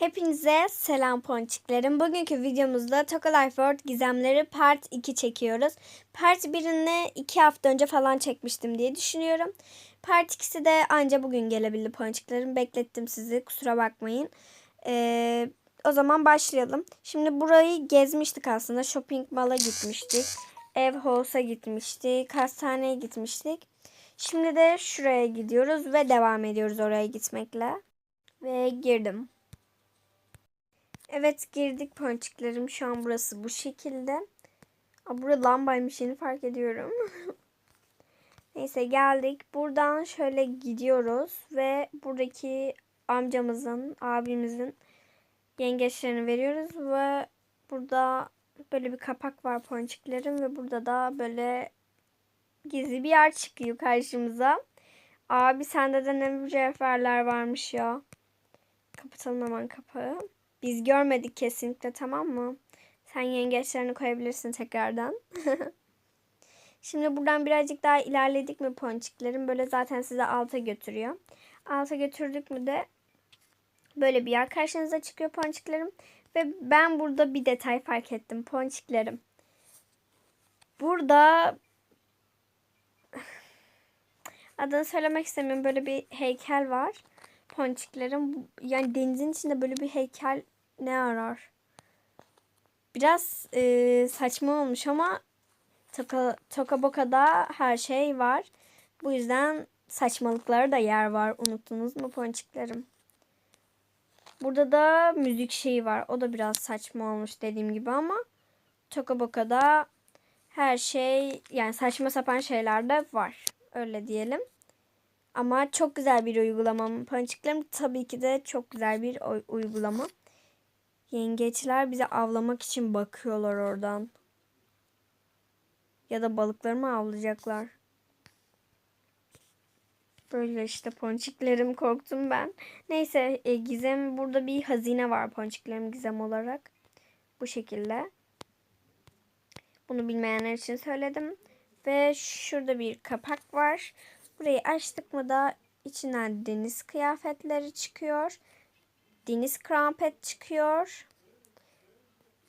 Hepinize selam ponçiklerim. Bugünkü videomuzda Toka Life World gizemleri part 2 çekiyoruz. Part 1'ini 2 hafta önce falan çekmiştim diye düşünüyorum. Part 2'si de anca bugün gelebildi ponçiklerim. Beklettim sizi kusura bakmayın. Ee, o zaman başlayalım. Şimdi burayı gezmiştik aslında. Shopping mall'a gitmiştik. Ev House'a gitmiştik. Hastaneye gitmiştik. Şimdi de şuraya gidiyoruz ve devam ediyoruz oraya gitmekle. Ve girdim. Evet girdik ponçiklerim. Şu an burası bu şekilde. Aa, burada lambaymış yeni fark ediyorum. Neyse geldik. Buradan şöyle gidiyoruz ve buradaki amcamızın, abimizin yengeçlerini veriyoruz ve burada böyle bir kapak var ponçiklerim ve burada da böyle gizli bir yer çıkıyor karşımıza. Abi sende de ne mücevherler varmış ya. Kapatalım hemen kapağı. Biz görmedik kesinlikle tamam mı? Sen yengeçlerini koyabilirsin tekrardan. Şimdi buradan birazcık daha ilerledik mi ponçiklerim böyle zaten size alta götürüyor. Alta götürdük mü de böyle bir yer karşınıza çıkıyor ponçiklerim. Ve ben burada bir detay fark ettim ponçiklerim. Burada adını söylemek istemiyorum böyle bir heykel var ponçiklerim. Yani denizin içinde böyle bir heykel ne arar? Biraz e, saçma olmuş ama Toka, Toka Boka'da her şey var. Bu yüzden saçmalıklara da yer var. Unuttunuz mu ponçiklerim? Burada da müzik şeyi var. O da biraz saçma olmuş dediğim gibi ama Toka Boka'da her şey yani saçma sapan şeyler de var. Öyle diyelim. Ama çok güzel bir uygulama. Ponçiklerim tabii ki de çok güzel bir uygulama. Yengeçler bize avlamak için bakıyorlar oradan. Ya da balıkları mı avlayacaklar? Böyle işte ponçiklerim korktum ben. Neyse e, gizem burada bir hazine var ponçiklerim gizem olarak. Bu şekilde. Bunu bilmeyenler için söyledim. Ve şurada bir kapak var. Burayı açtık mı da içinden deniz kıyafetleri çıkıyor. Deniz krampet çıkıyor.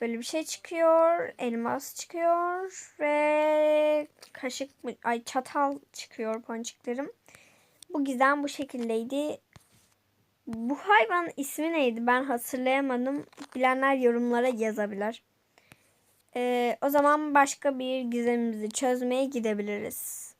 Böyle bir şey çıkıyor. Elmas çıkıyor. Ve kaşık mı? Ay çatal çıkıyor ponçiklerim. Bu gizem bu şekildeydi. Bu hayvan ismi neydi? Ben hatırlayamadım. Bilenler yorumlara yazabilir. Ee, o zaman başka bir gizemimizi çözmeye gidebiliriz.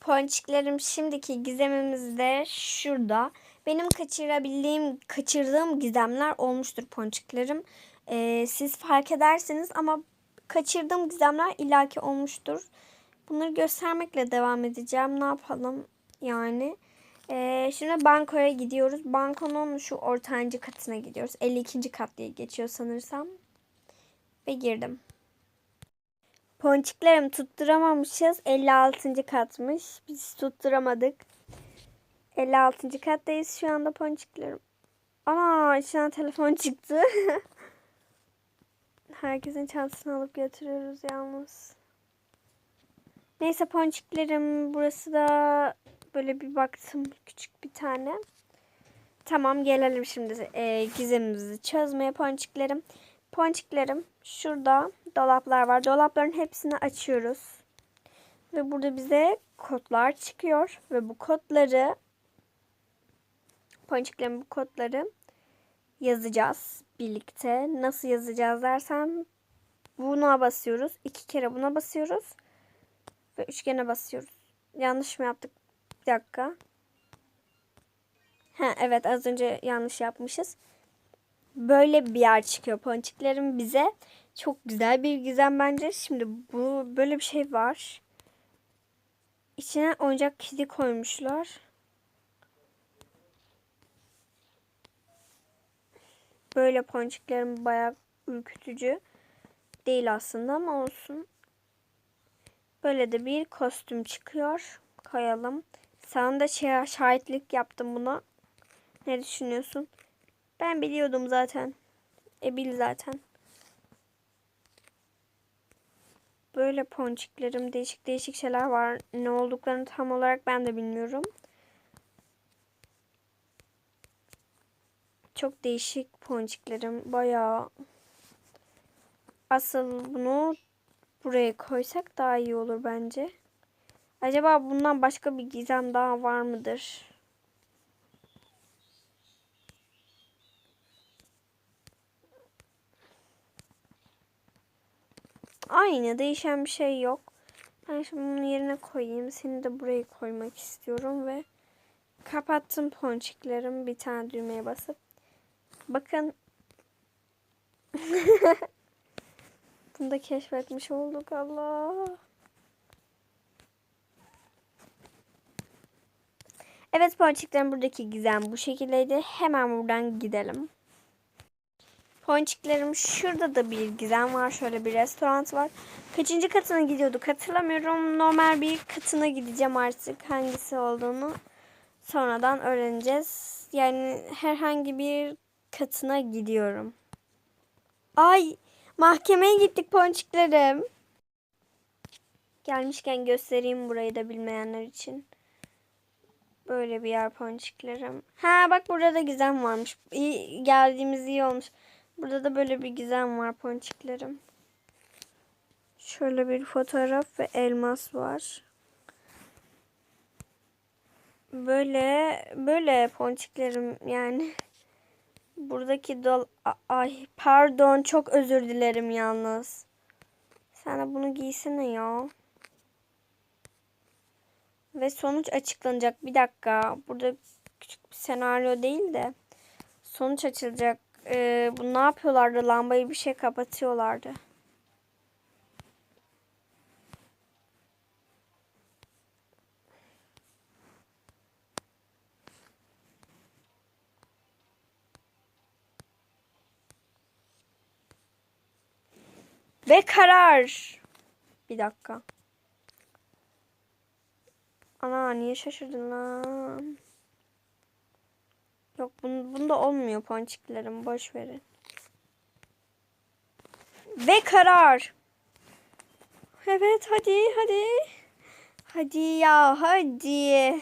Ponçiklerim şimdiki gizemimiz de şurada. Benim kaçırabildiğim, kaçırdığım gizemler olmuştur ponçiklerim. Ee, siz fark edersiniz ama kaçırdığım gizemler ilaki olmuştur. Bunları göstermekle devam edeceğim. Ne yapalım yani. Ee, şimdi bankoya gidiyoruz. Bankonun şu ortancı katına gidiyoruz. 52. kat diye geçiyor sanırsam. Ve girdim. Ponçiklerim tutturamamışız. 56. katmış. Biz tutturamadık. 56. kattayız şu anda ponçiklerim. Ana içinden telefon çıktı. Herkesin çantasını alıp götürüyoruz yalnız. Neyse ponçiklerim burası da böyle bir baktım küçük bir tane. Tamam gelelim şimdi e, gizemimizi çözmeye ponçiklerim. Ponçiklerim şurada dolaplar var. Dolapların hepsini açıyoruz. Ve burada bize kodlar çıkıyor. Ve bu kodları ponçiklerin bu kodları yazacağız birlikte. Nasıl yazacağız dersen buna basıyoruz. iki kere buna basıyoruz. Ve üçgene basıyoruz. Yanlış mı yaptık? Bir dakika. Ha, evet az önce yanlış yapmışız. Böyle bir yer çıkıyor ponçiklerim bize. Çok güzel bir gizem bence. Şimdi bu böyle bir şey var. İçine oyuncak kedi koymuşlar. Böyle ponçiklerim bayağı ürkütücü. Değil aslında ama olsun. Böyle de bir kostüm çıkıyor. Koyalım. Sana da şey, şahitlik yaptım buna. Ne düşünüyorsun? Ben biliyordum zaten. E bil zaten. Böyle ponçiklerim değişik değişik şeyler var. Ne olduklarını tam olarak ben de bilmiyorum. Çok değişik ponçiklerim. Bayağı asıl bunu buraya koysak daha iyi olur bence. Acaba bundan başka bir gizem daha var mıdır? Aynı değişen bir şey yok. Ben şimdi bunu yerine koyayım. Seni de buraya koymak istiyorum ve kapattım ponçiklerim bir tane düğmeye basıp. Bakın. Bunu da keşfetmiş olduk Allah. Evet ponçiklerin buradaki gizem bu şekildeydi. Hemen buradan gidelim. Ponçiklerim şurada da bir gizem var. Şöyle bir restoran var. Kaçıncı katına gidiyorduk hatırlamıyorum. Normal bir katına gideceğim artık. Hangisi olduğunu sonradan öğreneceğiz. Yani herhangi bir katına gidiyorum. Ay mahkemeye gittik ponçiklerim. Gelmişken göstereyim burayı da bilmeyenler için. Böyle bir yer ponçiklerim. Ha bak burada da gizem varmış. İyi, geldiğimiz iyi olmuş. Burada da böyle bir gizem var ponçiklerim. Şöyle bir fotoğraf ve elmas var. Böyle böyle ponçiklerim yani. Buradaki dol ay pardon çok özür dilerim yalnız. Sen de bunu giysene ya. Ve sonuç açıklanacak. Bir dakika. Burada küçük bir senaryo değil de sonuç açılacak. Ee, bu ne yapıyorlardı? Lambayı bir şey kapatıyorlardı. Ve karar. Bir dakika. Ana niye şaşırdın lan? Yok bun, bunda olmuyor ponçiklerim. Boş verin. Ve karar. Evet hadi hadi. Hadi ya hadi.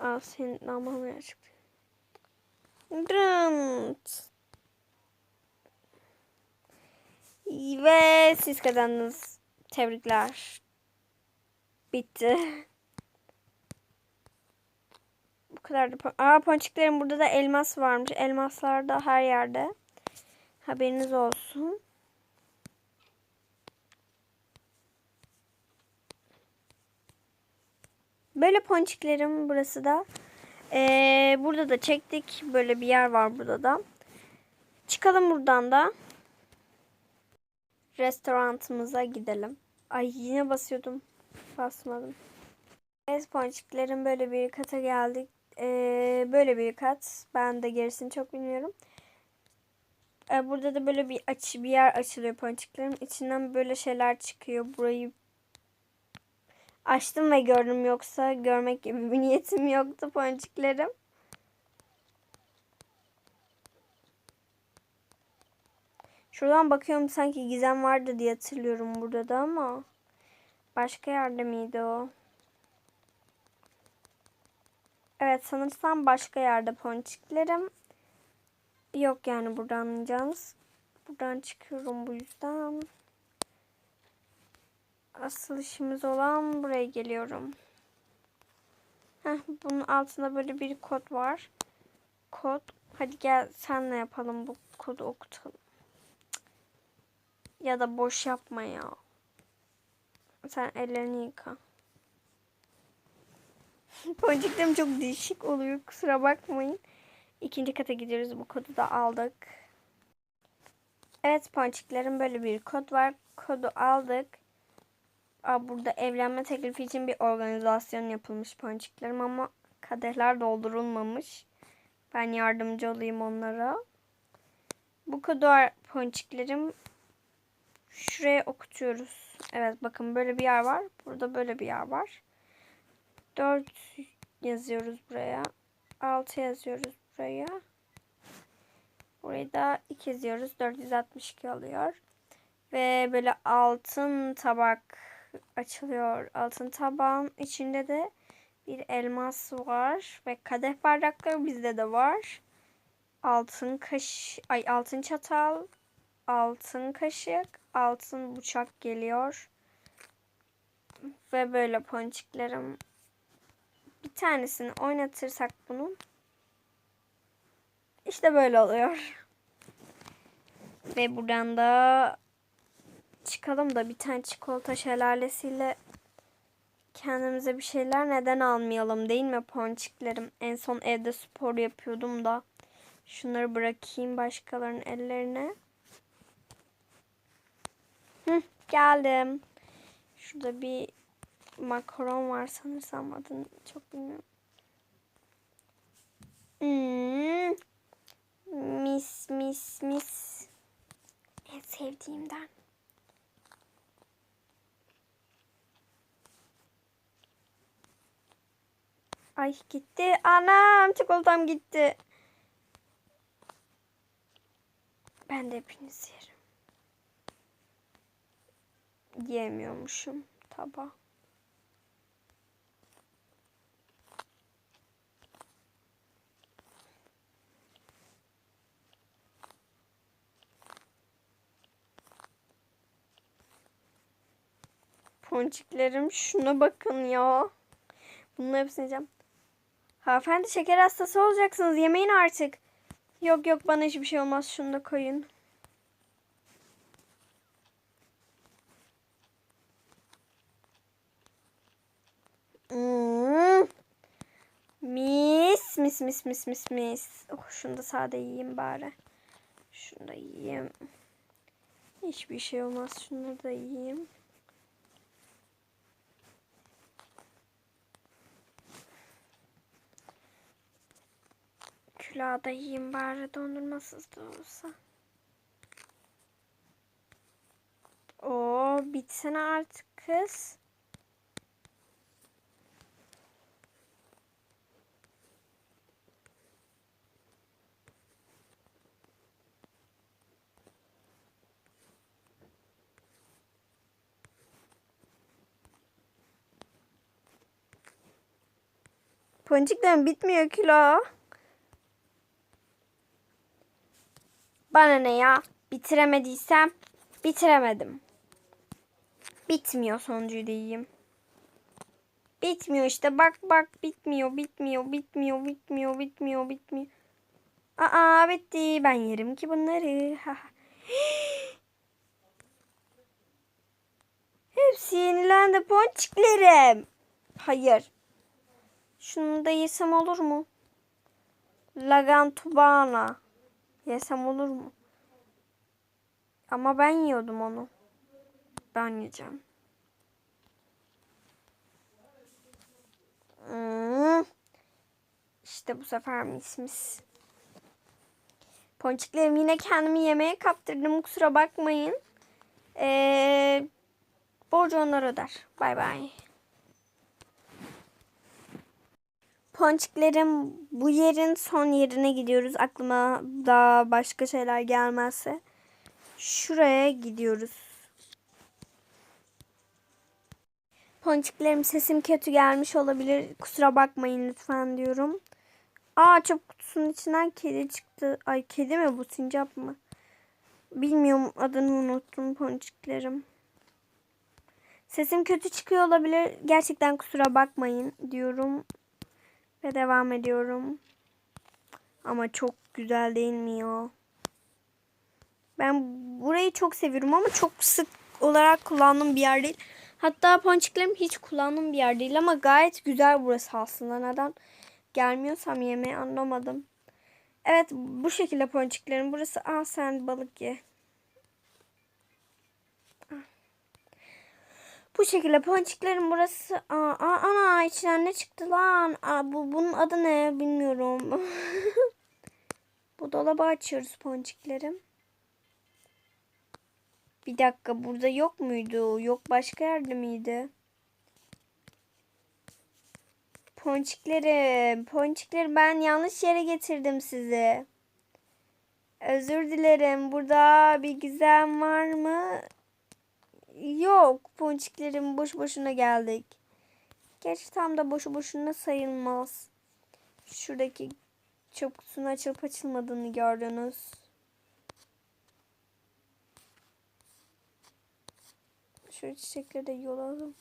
Al senin namamı açık. Drınt. Ve siz kazandınız. Tebrikler. Bitti. Bu kadar da. Aa ponçiklerin burada da elmas varmış. Elmaslar da her yerde. Haberiniz olsun. Böyle ponçiklerim burası da. Ee, burada da çektik. Böyle bir yer var burada da. Çıkalım buradan da. Restorantımıza gidelim. Ay yine basıyordum. Basmadım. Evet ponçiklerin böyle bir kata geldik. Ee, böyle bir kat. Ben de gerisini çok bilmiyorum. Ee, burada da böyle bir aç bir yer açılıyor ponçiklerin. İçinden böyle şeyler çıkıyor. Burayı açtım ve gördüm yoksa görmek gibi bir niyetim yoktu ponçiklerim. Şuradan bakıyorum sanki gizem vardı diye hatırlıyorum burada da ama başka yerde miydi o? Evet sanırsam başka yerde ponçiklerim. Yok yani buradan anlayacağınız. Buradan çıkıyorum bu yüzden. Asıl işimiz olan buraya geliyorum. Heh, bunun altında böyle bir kod var. Kod. Hadi gel senle yapalım bu kodu okutalım. Ya da boş yapma ya. Sen ellerini yıka. Boncuklarım çok değişik oluyor. Kusura bakmayın. İkinci kata gidiyoruz. Bu kodu da aldık. Evet ponçiklerin böyle bir kod var. Kodu aldık. Aa, burada evlenme teklifi için bir organizasyon yapılmış ponçiklerim ama kadehler doldurulmamış. Ben yardımcı olayım onlara. Bu kodu ponçiklerim şuraya okutuyoruz. Evet bakın böyle bir yer var. Burada böyle bir yer var. 4 yazıyoruz buraya. 6 yazıyoruz buraya. Burayı da 2 yazıyoruz. 462 oluyor. Ve böyle altın tabak açılıyor. Altın tabağın içinde de Bir elmas var ve kadeh bardakları bizde de var. Altın kaş ay altın çatal, altın kaşık, altın bıçak geliyor. Ve böyle ponçiklerim. Bir tanesini oynatırsak bunun işte böyle oluyor. Ve buradan da çıkalım da bir tane çikolata şelalesiyle kendimize bir şeyler neden almayalım değil mi ponçiklerim? En son evde spor yapıyordum da. Şunları bırakayım başkalarının ellerine. Hı, geldim. Şurada bir makaron var sanırsam adını çok bilmiyorum. Hmm. Mis mis mis. En sevdiğimden. Ay gitti. Anam çikolatam gitti. Ben de hepinizi yerim. Yiyemiyormuşum tabağı. Ponçiklerim şuna bakın ya. Bunun hepsini yiyeceğim. Hanımefendi şeker hastası olacaksınız. Yemeyin artık. Yok yok bana hiçbir şey olmaz. Şunu da koyun. Hmm. Mis mis mis mis mis mis. Oh, şunu da sade yiyeyim bari. Şunu da yiyeyim. Hiçbir şey olmaz. Şunu da yiyeyim. Külahı da yiyeyim bari dondurmasız da olsa. Oo bitsene artık kız. Ponçiklerim bitmiyor kilo. Bana ne ya? Bitiremediysem bitiremedim. Bitmiyor sonuncuyu da. Bitmiyor işte bak bak bitmiyor bitmiyor bitmiyor bitmiyor bitmiyor bitmiyor. Aa bitti ben yerim ki bunları. Hepsi yenilendi ponçiklerim. Hayır. Şunu da yesem olur mu? Lagantubana. Yesem olur mu? Ama ben yiyordum onu. Ben yiyeceğim. Hmm. İşte bu sefer mis mis. Ponçiklerim yine kendimi yemeğe kaptırdım. Kusura bakmayın. Ee, borcu onlar öder. Bay bay. Ponçiklerim bu yerin son yerine gidiyoruz. Aklıma daha başka şeyler gelmezse. Şuraya gidiyoruz. Ponçiklerim sesim kötü gelmiş olabilir. Kusura bakmayın lütfen diyorum. Aa çöp kutusunun içinden kedi çıktı. Ay kedi mi bu sincap mı? Bilmiyorum adını unuttum ponçiklerim. Sesim kötü çıkıyor olabilir. Gerçekten kusura bakmayın diyorum. Ve devam ediyorum. Ama çok güzel değil mi ya? Ben burayı çok seviyorum ama çok sık olarak kullandığım bir yer değil. Hatta ponçiklerim hiç kullandığım bir yer değil ama gayet güzel burası aslında. Neden gelmiyorsam yemeği anlamadım. Evet bu şekilde ponçiklerim. Burası aa sen balık ye. Bu şekilde ponçiklerin burası. Aa, ana içinden ne çıktı lan? Aa, bu bunun adı ne bilmiyorum. bu dolabı açıyoruz ponçiklerim. Bir dakika burada yok muydu? Yok başka yerde miydi? Ponçiklerim, ponçiklerim ben yanlış yere getirdim sizi. Özür dilerim. Burada bir gizem var mı? Yok ponçiklerim boş boşuna geldik. Gerçi tam da boşu boşuna sayılmaz. Şuradaki çöp kutusunun açılıp açılmadığını gördünüz. Şu çiçekleri de yolalım.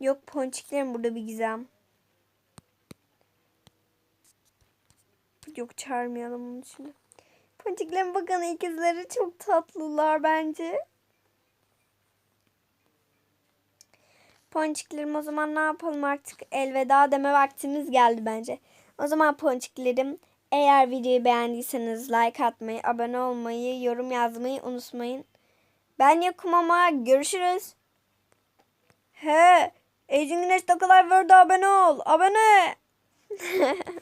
Yok ponçiklerin burada bir gizem. Yok çağırmayalım onu şimdi. Ponçiklerin bakın ikizleri çok tatlılar bence. Ponçiklerim o zaman ne yapalım artık elveda deme vaktimiz geldi bence. O zaman ponçiklerim eğer videoyu beğendiyseniz like atmayı, abone olmayı, yorum yazmayı unutmayın. Ben yokum ama görüşürüz. He, Ecin Güneş Takılar World'a abone ol. Abone.